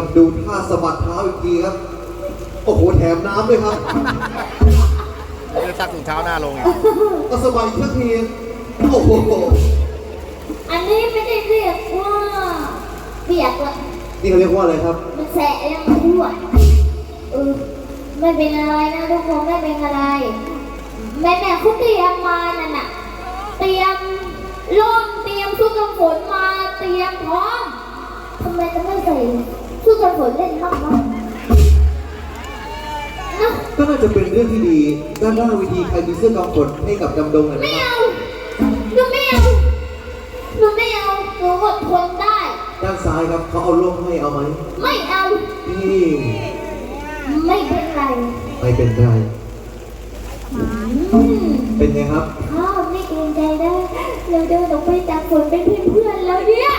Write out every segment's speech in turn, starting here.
ครับ ดูท่าสะบัดเท้าอีกทีครับ โอ้โห แถมน้ำด้วยครับ ไม่ได้ซักถุงเท้าหน้าลงอีกก็สะบัดอีกสักทีโอ้โห อันนี้ไม่ได้เรียกว่าเปียกละนี่เขาเรียกว่าอะไรครับ มันแสะยังไม่ทั่วเออไม่เป็นอะไรนะทุกคนไม่เป็นอะไร แม่แม่เขาเตรียมมานั่นน่ะ เตรียมร่มเตรียมชุดกันฝนมาเตรียมพร้อมทำไมจะไม่ใส่ ชุดกันฝนเล่นบ้างวะนะก็น่าจะเป็นเรื่องที่ดี ด้านหน้าเวิธีใครมีเสื้อกำฝนให้กับดำดงหน่อยไม่นะครับ เอาหนูไม่เอาหนูไม่เอาหนูอดทนได้ ด้านซ้ายครับเขาเอาร่มให้เอาไหมไม่เอา นี่ไม่เป็นไรไม่เป็นไร อืมเป็นไงครับ พ่อไม่เกรงใจได้ เราเดินออกไปจากฝนเป็นเพื่อนๆแล้วเนี่ย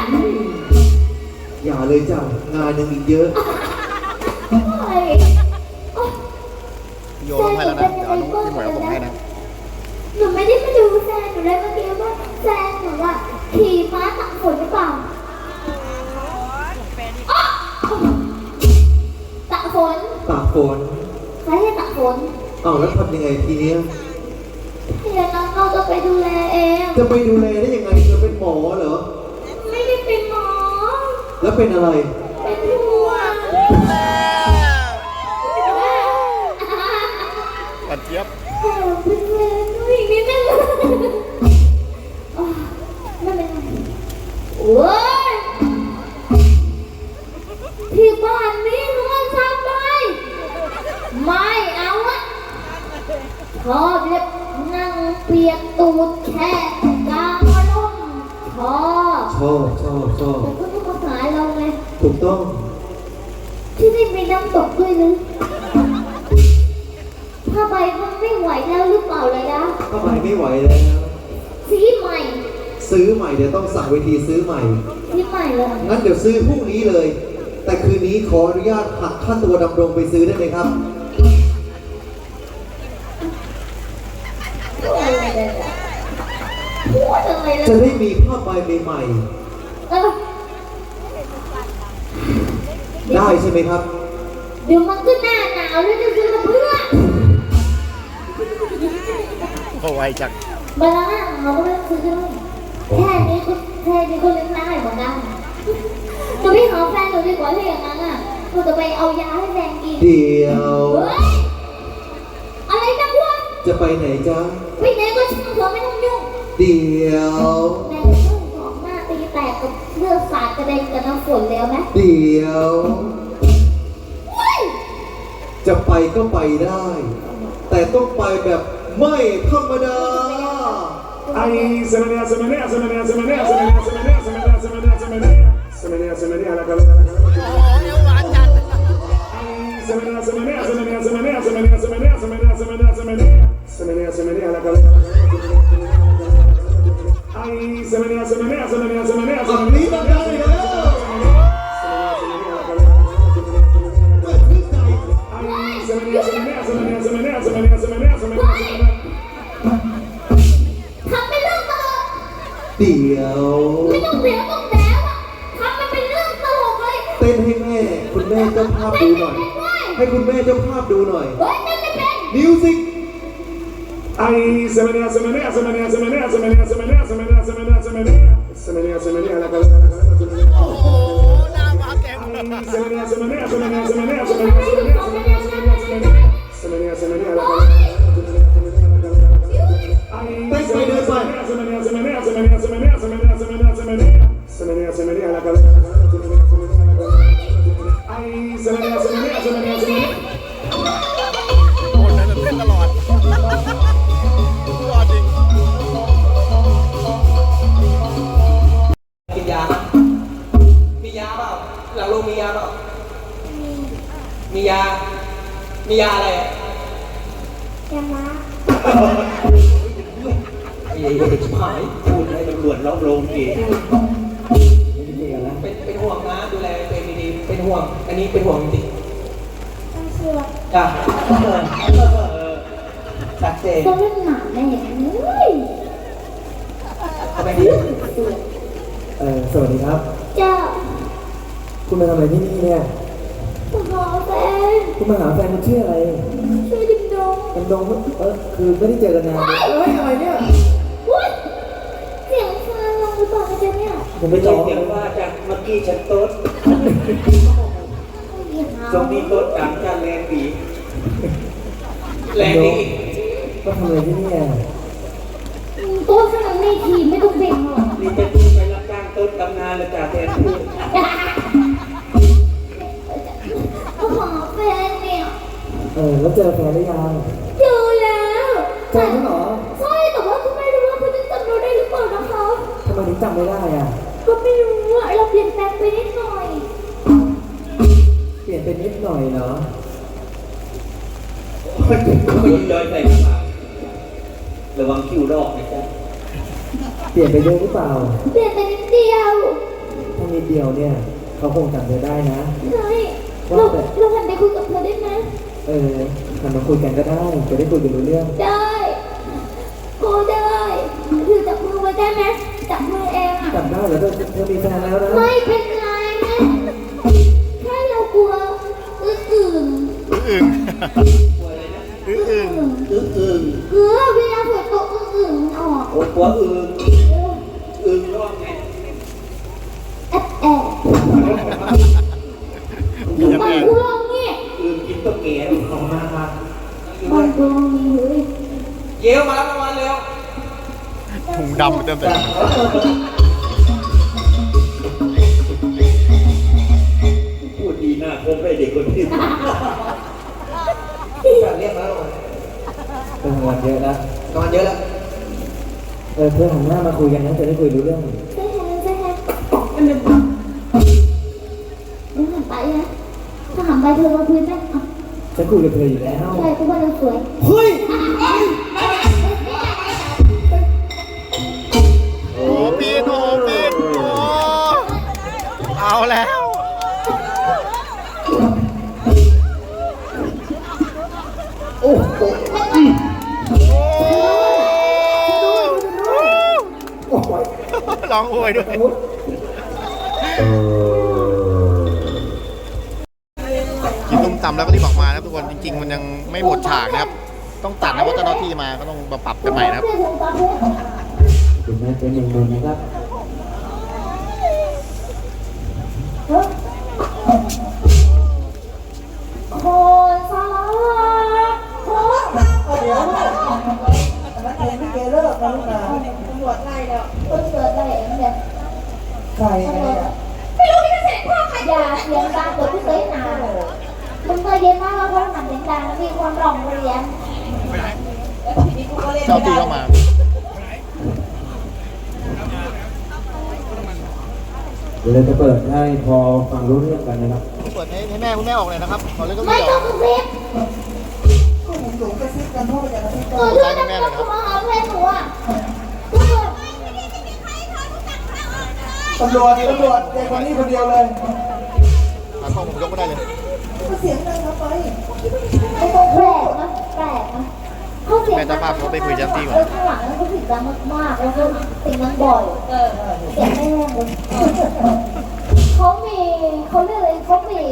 อย่าเลยจ้ะงานยังอีกเยอะ โอ้ยโอ๊ยพี่โยต้องให้แล้วนะเดี๋ยวเอาน้องพี่หมวยเอาผมให้นะหนูไม่ได้มาดูแซนหนูเลยเมื่อกี้ว่าแซนหนูอะขี่ม้าตักฝนหรือเปล่าอ๊ะตักฝนตากฝนใครให้ตักฝนเอาแล้วทำยังไงทีเนี้ยเดี๋ยวน้องเราจะไปดูแลเอง จะไปดูแลได้ยังไงเธอเป็นหมอเหรอ แล้วเป็นอะไร เป็นห่วงปันเจี๊ยบโอ้เป็นเวรด้วยอีกนิดนึงอะไม่เป็นไรโอ้ยที่บ้านนี้นอนสบายไม่เอาอะชอบเล็บนั่งเปียกตูดแค่กลางร่มชอบชอบชอบชอบแต่ก็ต้อ งมาหาเราไงถูกต้อง ที่นี่มีน้ำตกด้วยหรือผ้าใบมันไม่ไหวแล้วหรือเปล่าเลยนะถ้าไปไม่ไหวแล้ว สีใหม่ซื้อใหม่เดี๋ยวต้องสั่งเวทีซื้อใหม่ สีใหม่เลยงั้นเดี๋ยวซื้อพรุ่งนี้เลย แต่คืนนี้ขออนุญาตหักค่าตัวดำรงไปซื้อได้ไหมครับ พูดอะไรเลยอะพูดอะไรเลจะยได้มีผ้าใบใหม่เออๆ ได้ใช่ไหมครับ เดี๋ยวมันก็หน้าหนาวแล้วจะซื้อมาเพื่อก็ไวจังมาแล้วหน้าหนาวก็ไม่ต้องซื้อเลยแค่นี้ก็แค่นี้ก็เลี้ยงได้เหมือนกันหนูไปหาแฟนหนูดีกว่าถ้าอย่างนั้นอะหนูจะไปเอายาให้แฟนกินเดี๋ยว เฮ้ยอะไรนะวะจะไปไหนจ๊ะ ไปไหนก็ช่างเถอะไม่ต้องยุ่งเดี๋ยว แม่ เลือดสาดกระเด็นกับน้ำฝนแล้วไหมเดี๋ยว เฮ้ยจะไปก็ไปได้ แต่ต้องไปแบบไม่ธรรมดา Ay, se menea, se menea, se menea, se menea, se menea, se menea, se menea, se menea, se menea. Se menea, se menea, la cabeza, la cabeza. โอ้เดี๋ยวหวานจัด Ay, se menea, se menea, se menea, se menea, se menea, se menea, se menea, se menea, se menea. Se menea, se menea, la cabeza, la cabeza. Ay, se menea, se menea, se menea, se menea. Arriba, Galileo. Se menea, se menea, se menea, se menea, se menea, se menea, se menea, se menea. ทำเป็นเรื่องตลก เดี๋ยว ไม่ต้องเสียพวกแต้วอะทำมันเป็นเรื่องตลกเลยเต้นให้แม่ คุณแม่เจ้าภาพดูหน่อย ให้คุณแม่เจ้าภาพดูหน่อย เฮ้ยนั่นเลยเป็น มิวสิก Ay, se menea, se menea, se menea, se menea, se menea, se menea, se menea. semenia, semenia la cabeza, la cabeza, semenia. Oh, la va a quemar. Semenia, semenia, semenia, semenia, semenia, semenia. หลังโรงมียาเปล่ามียา มียาอะไรอะยามาไอ้ไอ้ชิบหายพูดให้ตำรวจล็อกโรงอีกเป็นเป็นห่วงนะ ดูแลตัวเองดีๆเป็นห่วง อันนี้เป็นห่วงจริงต้องเชื่อๆจ้ะเออชัดเจนต้องเล่นหนาแน่เฮ้ยทำไมดีเออสวัสดีครับ เจ้า คุณมาทำอะไรที่นี่เนี่ยคุณหมอแฟนคุณมาหาแฟนคุณชื่ออะไรช่วยดิมดงกันดงเออคือไม่ได้เจอกันนานเลยเอ้ยอะไรเนี่ยอุ้ยเสียงเฟืองลงหรือเปล่าเนี่ยเนี่ยผมไม่ไม่จใช่องเสียงว่าจากเมื่อกี้ฉันโต๊ดตรงนี้โต๊ดดังจากแรงดีแรงดีก็ทำอะไรที่นี่อะตัวขนาดในทีมไม่ต้องเบ่งหรอกนี่จะดูไปรับจ้างโต๊ดทำงานแล้วจ่าแทนพูดก็ หมอแฟนเนี่ยเออแล้วเจอแฟนหรือยังเจอแล้วเจอแล้วเหรอใช่แต่ว่าคุณไม่รู้ว่าคุณจะจำเราได้หรือเปล่านะคะทำไมถึงจำไม่ได้อะก็ไม่รู้อะเราเปลี่ยนแปลงไปนิดหน่อย เปลี่ยนไปนิดหน่อยเนาะไม่ย้อยใส่กระเป๋าระวังคิวดอกนะจ๊ะเปลี่ยนไปเยอะหรือเปล่า เปลี่ยนไปนิดเดียวถ้านิดเดียวเนี่ย เขาคงจำเธอได้นะ ใช่ เราเราหันไปคุยกับเธอได้ไหมเออหันมาคุยกันก็ได้ จะได้คุยกันรู้เรื่อง ได้ก็ได้คือจับมือไว้ได้ไหมจับมือเองอะจำได้แล้วเธอเธอมีแฟนแล้วนะไม่เป็นไรนะแค่เรากลัวอื่นอื่นอึ้งอึ้งอึ้งอึ้งอึ้งเกลือเวลาฝนตกอื่นอื่นมันออกโอ้ปัวอึ้ง ใช่ทุกคนเราสวยเฮ้ยโอ้ปีนโอ้ปีนโอ้เอาแล้ว โอ้โหโอ้โอ้ยร้องโวยด้วยกินตุ้ ตำแล้วก็รีบออกมานะครับทุกคนจริง ๆ มันยังไม่หมดฉากนะครับ ต้องตัดนะเพราะเจ้าหน้าที่มาก็ต้องมาปรับกันใหม่นะครับคุณแม่เป็นหนึ่งคนนะครับโคซาโคเดี๋ยวมันเองไม่เกเลิกนะลูกนะตำรวจไล่แล้วตำรวจไล่เองเนี่ยใครเนี่ยไม่รู้ที่จะเสร็จพ่อขยะเสียงดังกว่าที่เคย หนามึงเคยเย็นมากแล้วเพราะหนังเสียงดังมีความร้องเรียนเจ้าที่เข้ามาเดี๋ยวเราจะเปิดให้พอฟังรู้เรื่องกันนะครับเปิดให้ให้แม่คุณแม่ออกเลยนะครับขอเล่นก็ไม่ไม่อต้อองกกระซิบเออช่วยนักข่าวมาหาแฟนหนูอะตำรวจตำรวจเด็กคนนี้คนเดียวเลย หาข้อผมยกก็ได้เลย เสียงดังครับไป ไอ้ตรงแปลกนะแปลกนะ เขาเสียงแม่เจ้าภาพเขาไปคุยเจ้าหน้าที่ก่อนเออข้างหลังนั้นเขาเสียงดังมากๆแล้วก็เสียงดังบ่อยเออเสียงไม่แห้งเลยเขามีเขาเรียกอะไรเขามี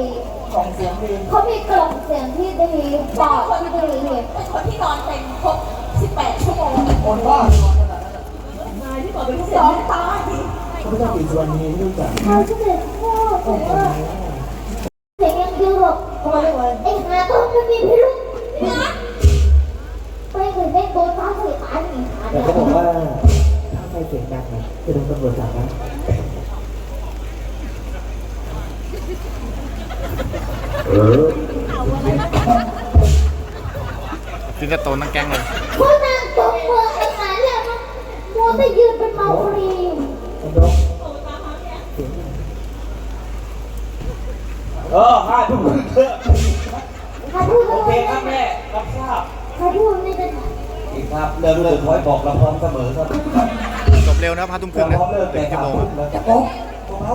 กล่องเสียงดีเขามีกล่องเสียงที่ดีปอดที่ดีเป็นคนที่นอนเต็มครบ18 ชั่วโมงคนบ้าเลยขนาดนั้นนายที่บอกเป็นสองตายเขาไม่ต้องปิดส่วนนี้ไม่รู้จักเขาจะเป็นพ่อเสือเสียงยังยืดเขาเลยว่าไอ้หาต้นมันมีพิรุษ แต่เดียวเขาบอกว่าถ้าไม่เสียงดังนะจะโดนตำรวจจับนะถึงกระโตนทั้งแก๊งเลยเขานั่งตบมือกันหาเรื่องมันมัวแต่ยืนเป็นเมาครีมมันร้องเออห้าทุ่มครึ่งเถอะใครพูดโออะไรเคครับนะแม่รับทราบใครพูดไม่ได้ อีกครับเริ่มเริ่มคอยบอกเราพร้อมเสมอครับจบเร็วนะครับห้าทุ่มครึ่งเรานะพร้อมเริ่มเป็แต่นชั่สาวมโมงทุ่มแล้วจะโอ๊ะเบา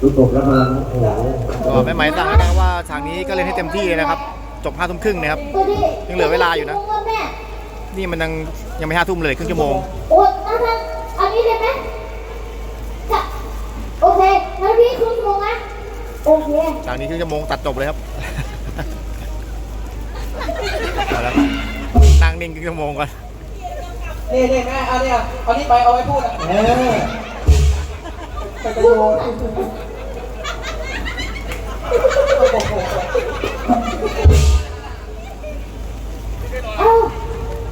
ดูตกแล้วมาโอ้โหก็แม่ไหมายสั่งแล้วนะครับว่าฉากนี้ก็เล่นให้เต็มที่เลยนะครับ จบห้าทุ่มครึ่งนะครับตัวนี้ยังเหลือเวลาอยู่นะแม่นี่มันยังยังไม่ห้าทุ่มเลยครึ่งชั่วโมง โอ๊ยนะคะอันนี้ได้ไหมจะโอเคงั้นพี่ครึ่งชั่วโมงนะ โอเคฉากนี้ครึ่งชั่วโมงตัดจบเลยครับเอาละนั่งนิ่งครึ่งชั่วโมงก่อนนี่นี่แม่เอาเนี่ยเอานี่ไปเอาไว้พูดอะเออไปกระโดดเอ้า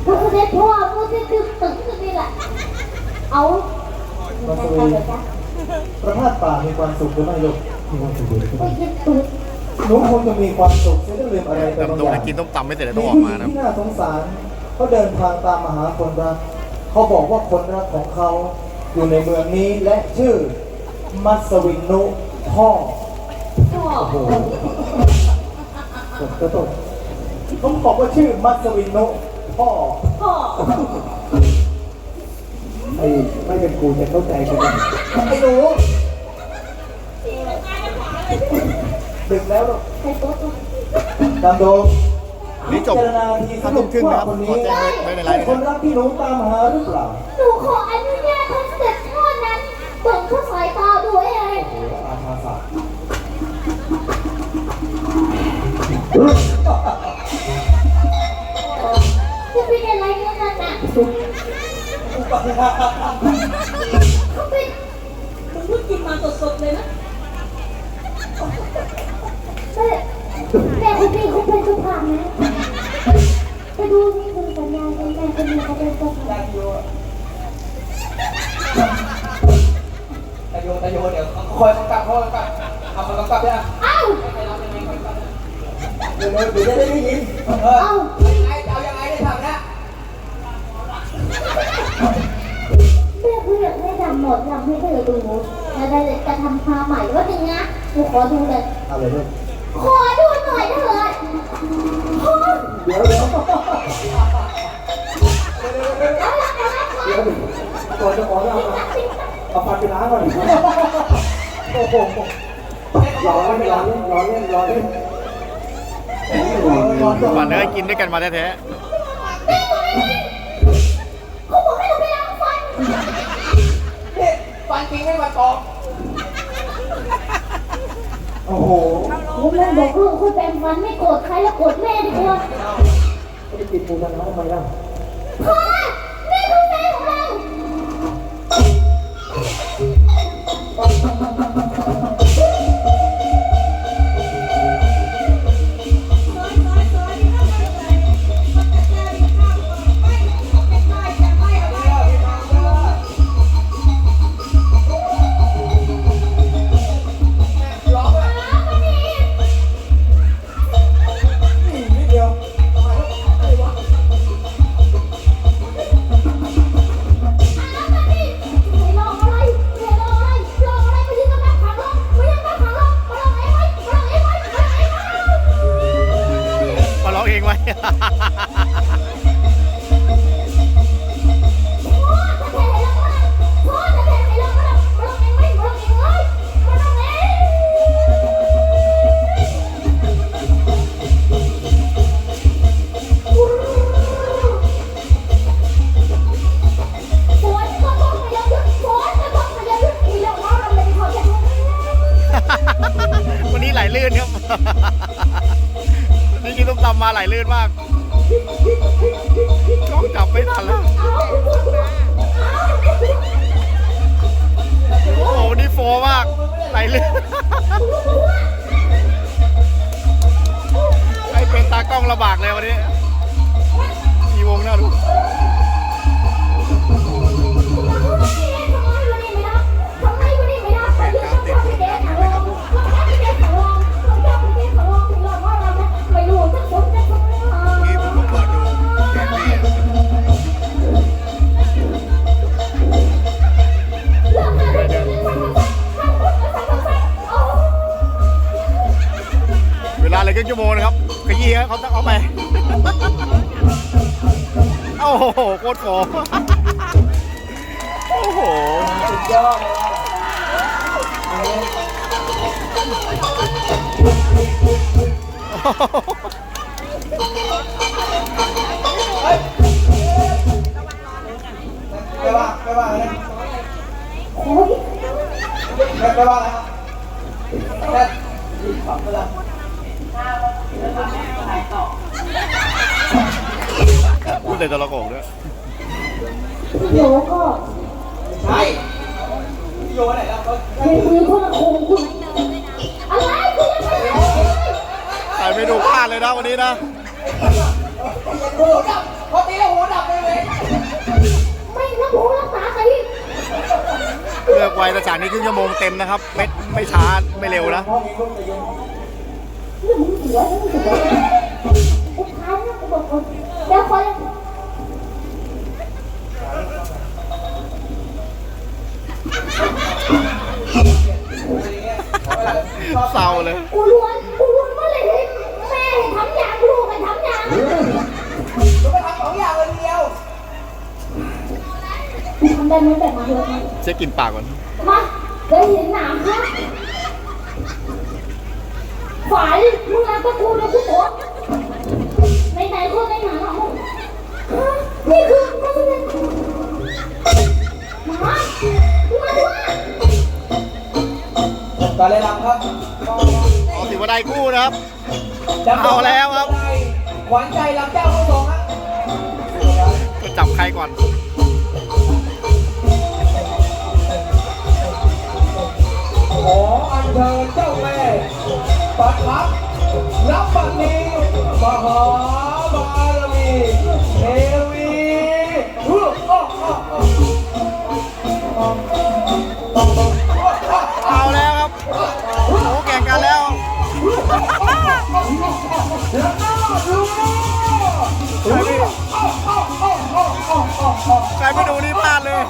ดูเด็ดพ่อมูจะดึงตึงกันนี่แหละ เอามาสวีประพาสป่ามีความสุขหรือไม่ลูก มีความสุขดีไปยิงตูดหนูคงจะมีความสุขเสียต้องลืมอะไรไปบางลำอตรงย่างกินต้มตำไม่เสร็จแล้วมีต้องออกผู้หมาญิงนะที่น่าสงสารเขาเดินทางตามมาหาคนรักเขาบอกว่าคนรักของเขาอยู่ในเมืองนี้และชื่อมัสวินุพ่อพ่อโอ้โหตกก็ตกเขาบอกว่าชื่อมัสวินนุพ่อ พ่อไอ้ไม่เป็นกูจะเข้าใจกันไหมไอ้หนู ดึกแล้วลูกใครโต๊ะดำดงนี่จบพิจารณาทีห้าทุ่มครึ่งนะครับว่าคนขอนี้แจ้งไว้ในไลใช่น์คนะนรักที่หนูตามหาหรือเปล่าหนูขออนุญาตท่านเสด็จพ่อนั้นเปิดข้าสายตาด้วยเองโอ้โหอาภาษาจะเป็นอะไรกันนั่นน่ะเขาเป็นมึงเพิ่งกินมาสดๆเลยนะ แม่แม่คุณพี่เขาเป็นสุภาพนะไปดูนี่ดูสัญญาณกันแม่คุณพี่เขาเป็นสุภาพตาโยตาโยตาโยเดี๋ยวคอยกำกับคอยกำกับเอาคอยกำกับเนี่ยเอ้าเดี๋ยวเดี๋ยวจะได้ได้ยินเออเอายังไงเอายังไงได้ทำนะแม่คืออยากให้ทำหมดทำให้เธอดูแล้วได้จะทำพาใหม่ว่าจริงนะหนูขอดูเลยเอาเลยลูก ขอดูหน่อยเถิดเดี๋ยวเดี๋ยวแล้วรักนะเดี๋ยวก่อนจะขอเราเอาฟันไปล้างก่อนโอ้โหร้อนเล่นร้อนเล่นร้อนเล่นร้อนเล่นฝันเนื้อกินด้วยกันมาแท้เขาบอกให้หนูไปล้างฟันฟันจริงไม่ฟันปลอม โอ้โหผมแม่บอกลูกคุณแปรงฟันไม่โกรธใครแล้วโกรธแม่ดีกว่า ไม่ได้กินปูกันแล้วทำไมล่ะ โคตรโฟมโอ้โห สุดยอดเลยไม่ว่าไม่ว่าอะไระไม่ไม่ว่าอะไรครับค่ขับไปละพูดเลยตลกอกด้วย หนูก็ใช่พี่โยไหนแล้วเขาเป็นมือคนละคงคุณอะไรคุณยังไม่ได้ใส่ไม่ดูพลาดเลยนะวันนี้นะหัวดับพอตีแล้วหัวดับเลยเลยไม่รับหูรับตาใครเลือกไว้แต่ฉากนี้ครึ่งชั่วโมงเต็มนะครับ ไม่ไม่ช้าไม่เร็วนะห้องนี้ลูกจะยังเรื่องมึงเสียเรื่องมึงเสียอุทานนะกูบอกคนเดี๋ยวคน กูล้วนกูล้วนเมื่อไหร่ให้แม่ให้ทำยางลูกให้ทำยางลูกไปทำสองอย่างเลยทีเดียว ทำได้ไหมแบบมาเถอะเช็คกลินปากก่อน มาเคยเห็นหนามครับฝ่ายมึงรักก็กูนะกูโกรธในไหนๆก็ในหนังอะมึงฮะนี่คือนักแสดงหมามึงมาดูอะการเล่นรำครับ เอาสิวได้คู่นะครับ เอาแล้วครับ หวานใจรำเจ้าผู้ทรงครับจะจับใครก่อน ขออัญเชิญเจ้าแม่ปัดพับรับบัดนี้มหาบารมีเทวีฮึอ้ออ้ออ้อเอาแล้วครับ โอ้โหแข่งกันแล้ว ใครไม่ดูนี่พลาดเลย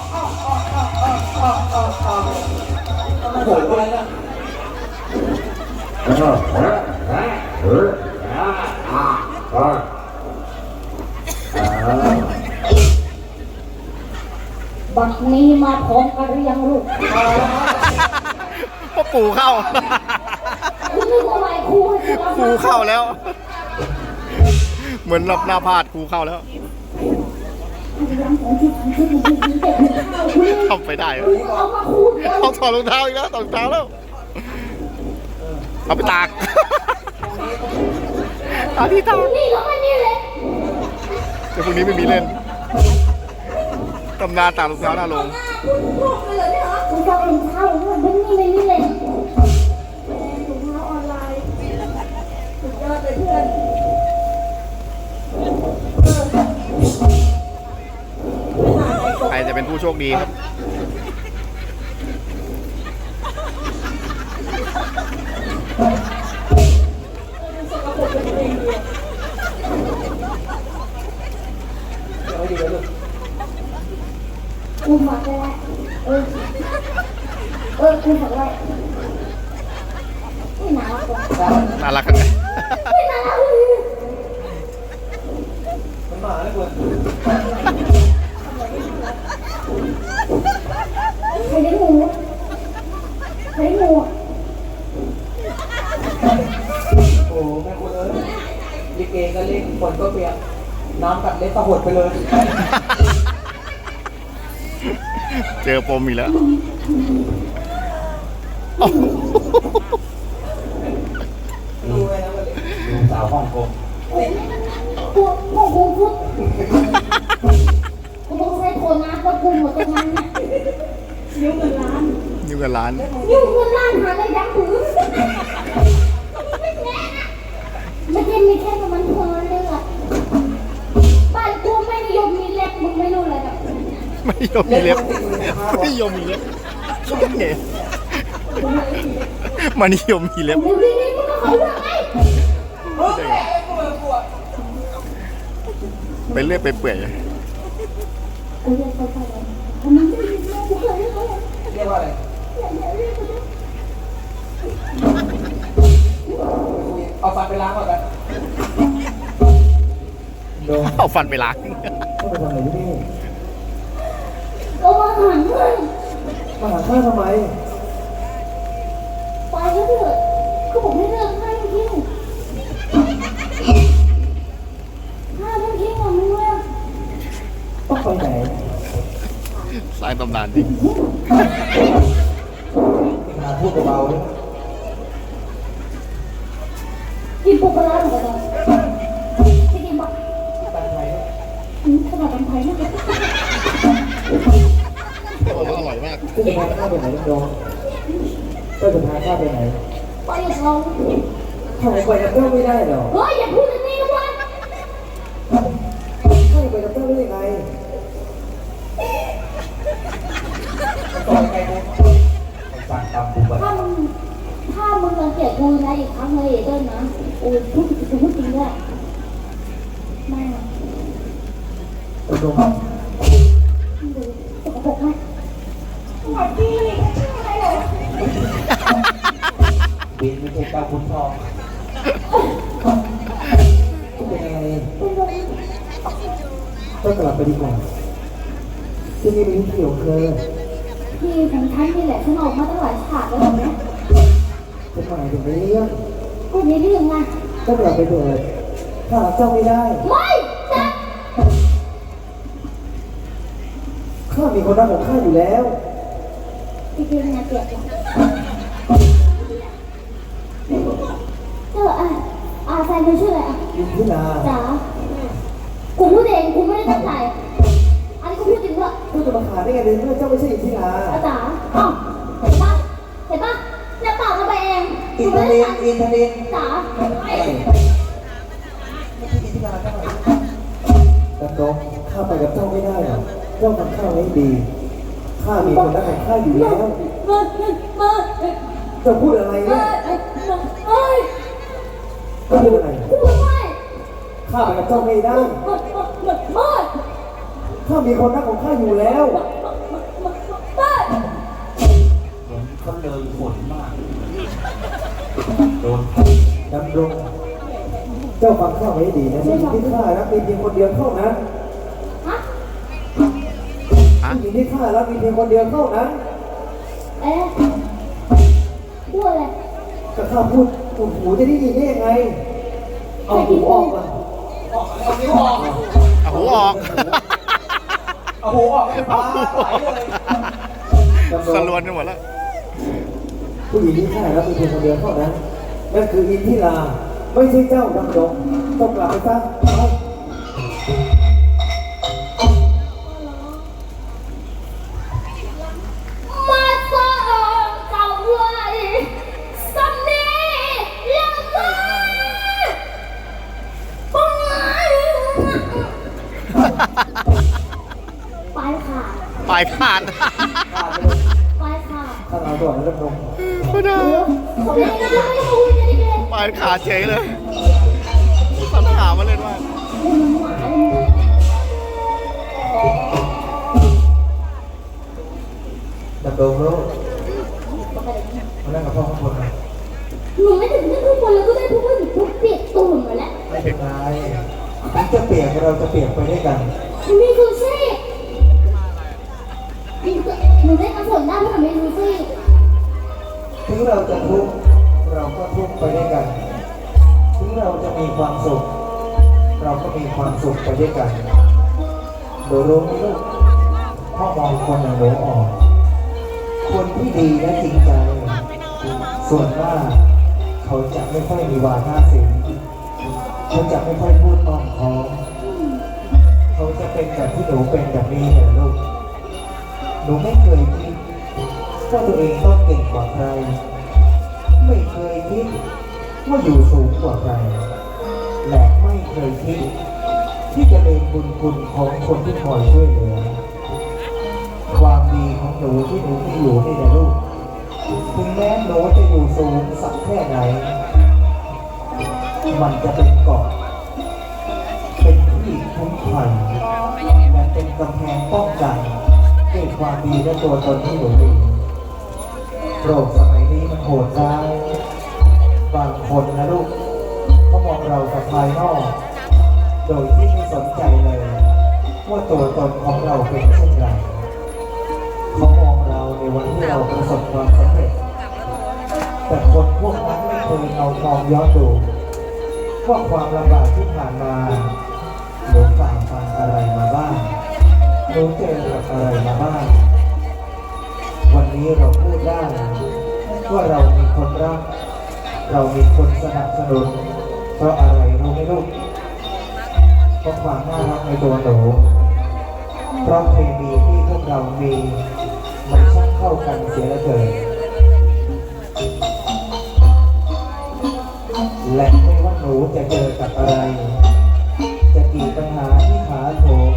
โอ้โหอะไรนะบัดนี้มาพร้อมกันหรือยังลูก พ่อปู่เข้า คุณนึกว่าไหว ครูให้ครูเข้าแล้ว เหมือนรับหน้าพลาดครูเข้าแล้วทำไปได้เหรอเอามาคูเดียวเอาถอดรองเท้าอีกแล้วถอดรองเท้าแล้ว เอาไปตากตากที่ตากนี่ก็ไม่นี่เลยเดี๋ยวพรุ่งนี้ไม่มีเล่นตำนานตากรองเท้าหน้าลง เลยเพื่อนใครจะเป็นผู้โชคดีครับคุณฝากไว้เออ เออคุณฝากไว้ไม่หนาวกว่า น่ารักกันไหมไม่ เกก็เล่นฝนก็เปียกน้ำกัดเล็บก็หดไปเลย เจอปมอีกแล้วโอ้โหดูเลยนะวันนี้สาวฮ่องกงติดโอ้โหฟุตกูต้องใช้โทรน้ำกับกูหมดตรงนั้นน่ะเดี๋ยวเงินล้านอยู่กับร้าน ยุ่งเงินล้านหาอะไรดังหือ ไม่ยอมมีเล็บไม่ยอมมีเล็บเนี่ยมันนิยมมีเล็บไปเรื่อยไปเปื่อยเรียกเขาไปเลยเลยเลยเรียกว่าอะไรเอาฟันไปล้างก่อนกันโดนเอาฟันไปล้าง ต้องไปทำอะไรที่นี่ เรามาหันมึง มาหาข้าทำไม ไปแล้วเถอะก็บอกให้เลิกให้ทิ้งถ้าเลิกทิ้งอะมึงว่าต้องไปไหนสร้างตำนานจริงหาพูดเบาๆดิกินปูปลาร้าเหมือนกันจะกินปะตันไทยอืมขนาดเป็นไทยนะโอ้โห อร่อยมากก็จะพาข้าไปไหนโดนก็จะพาข้าไปไหนไปกับเขาข้าไปกับเจ้าไม่ได้หรอเฮ้ยอย่าพูดอย่างนี้นะว้ยข้าจะไปกับเจ้าได้ยังไงต่อยไกลกูสั่งตามกูไปถ้ามึงถ้ามึงรังเกียจกูนะอีกครั้งเลยเดินนะโอ้ยพูดจริงพูดจริงด้วยไม่อะโด บินไม่ใช่เจ้าคุณทองเป็นยังไงเป็กลับไปดีกว่าที่นี่มีที่ของเธอพี่ของฉันนี่แหละฉันออกมาตั้งหลายฉากแล้วแบบเนี้ยจะหมายถึงเรื่องก็ในเรื่องไงต้องกลับไปเถิดถ้าเจ้าไม่ได้ไม่จ้ะข้ามีคนรักของข้าอยู่แล้วพี่พี่งานเปียกเหร นเธอชื่ออะไรอะยินทิลาจ๋ากูพูดเองกูไม่ได้ตั้งใจอันนี้กูพูดจริงด้วยเจ้าจะมาขาดได้ไงในเมื่อเจ้าไม่ใช่ยินทิลาอาจ๋าเอ้าเห็นปะเห็นปะเนี่ยปากกันไปเองอินกูทไม่นิได้นตั้งอินทนินจ๋าดำรงข้าไปกับเจ้าไม่ได้หรอกเจ้าทำข้าไว้ดีข้ามีคนรักของข้าอยู่แล้วมามาเจ้าพูดอะไรเอ้เนี่ยยเอ้ย เจ้าพูดอะไรพูดไม่ข้าไปกับเจ้าไม่ได้มามามามาข้ามีคนรักของข้าอยู่แล้วมาเขาเลยฝนมาก โดนดำรงเจ้าฟังข้าไว้ดีนะผู้หญิงที่ข้ารักมีเพียงคนเดียวเท่านั้นฮะฮะผู้หญิงที่ข้ารักมีเพียงคนเดียวเท่านั้น เอ๊ะพูดอะไรก็ข้าพูด หูหูจะได้ยินได้ยังไง เอาหูออกมาเอานิ้วออกเอาหูออกเอาหูออกให้ปลาไหลเลยดำสรงลวนกันหมดแล้ว ผู้หญิงที่ข้ารักมีเพียงคนเดียวเท่านั้น นั่นคืออินทิรา ไม่ใช่เจ้าดำรงต้องกลับไปซะ ด้วยกันมีซูซี่หนูได้กระสนได้เพราะหนูมีซูซี่ถึงเราจะทุกข์เราก็ทุกข์ไปด้วยกัน ถึงเราจะมีความสุข เราก็มีความสุขไปด้วยกันโดรู้ไหมลูกพ่อมองคนอย่างโดออก คนที่ดีและจริงใจ ส่วนมากเขาจะไม่ค่อยมีวาทศิลป์เขาจะไม่ค่อยพูดอ้อมค้อม เขาจะเป็นแบบที่หนูเป็นแบบนี้เหรอลูก หนูไม่เคยคิดว่าตัวเองต้องเก่งกว่าใคร ไม่เคยคิดว่าอยู่สูงกว่าใคร และไม่เคยคิด ที่จะเป็นบุญคุณของคนที่คอยช่วยเหลือ ความดีของหนูที่หนูมีอยู่นี่นะลูก ถึงแม้หนูจะอยู่สูงสักแค่ไหน มันจะเป็นเกาะเป็น ที่คุ้มภัยและเป็นกำแพงป้องกันด้วยความดีและตัวตนที่หนูมีโลกสมัยนี้มันโหดร้ายบางคนนะลูกเขามองเราแต่ภายนอก โดยที่ไม่สนใจเลยว่าตัวตนของเราเป็นเช่นไรเขามองเราในวันที่เราประสบความสำเร็จแต่คนพวกนั้นไม่เคยเอามองย้อนดูว่าความลำบากที่ผ่านมา หนูฝ่าฟันอะไรมาบ้างหนูเจอกับอะไรมาบ้าง วันนี้เราพูดได้ว่าเรามีคนรัก เรามีคนสนับสนุน เพราะอะไรรู้ไหมลูกเพราะความน่ารักในตัวหนูเพราะเคมีที่พวกเรามีมันช่างเข้ากันเสียเหลือเกินและไม่ว่าหนูจะเจอกับอะไร จะกี่ปัญหาที่ขาโถม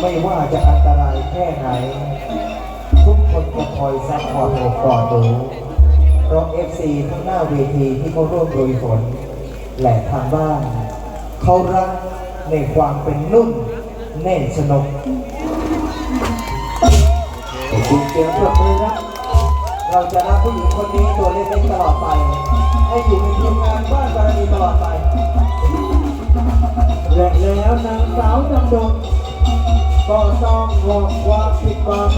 ไม่ว่าจะอันตรายแค่ไหน ทุกคนจะคอยซัพพอร์ตโอบกอดหนูเพราะ FC ทั้งหน้าเวทีที่เขาร่วมโดยฝนและทางบ้านเขารักในความเป็นนุ่นแน่นสนกคุณเสียงปรบมือครับเราจะรักผู้หญิงคนนี้ตัวเล็กๆตลอดไป ให้อยู่ในทีมงานบ้านบารมีตลอดไป และแล้วนางสาวดำดงก็ต้องหอกความผิดหวัง